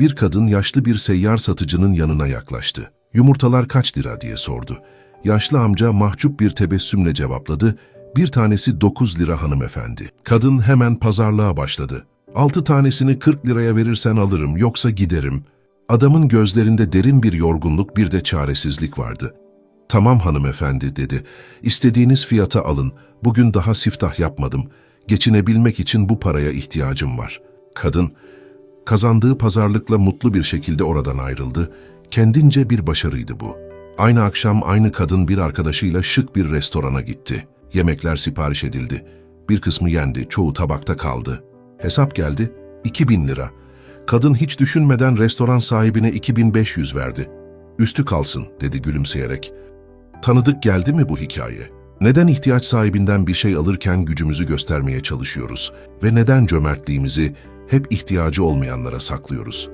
Bir kadın yaşlı bir seyyar satıcının yanına yaklaştı. Yumurtalar kaç lira diye sordu. Yaşlı amca mahcup bir tebessümle cevapladı. Bir tanesi 9 lira hanımefendi. Kadın hemen pazarlığa başladı. Altı tanesini 40 liraya verirsen alırım yoksa giderim. Adamın gözlerinde derin bir yorgunluk bir de çaresizlik vardı. Tamam hanımefendi dedi. İstediğiniz fiyata alın. Bugün daha siftah yapmadım. Geçinebilmek için bu paraya ihtiyacım var. Kadın, kazandığı pazarlıkla mutlu bir şekilde oradan ayrıldı. Kendince bir başarıydı bu. Aynı akşam aynı kadın bir arkadaşıyla şık bir restorana gitti. Yemekler sipariş edildi. Bir kısmı yendi, çoğu tabakta kaldı. Hesap geldi, 2000 lira. Kadın hiç düşünmeden restoran sahibine 2500 verdi. Üstü kalsın, dedi gülümseyerek. Tanıdık geldi mi bu hikaye? Neden ihtiyaç sahibinden bir şey alırken gücümüzü göstermeye çalışıyoruz ve neden cömertliğimizi hep ihtiyacı olmayanlara saklıyoruz?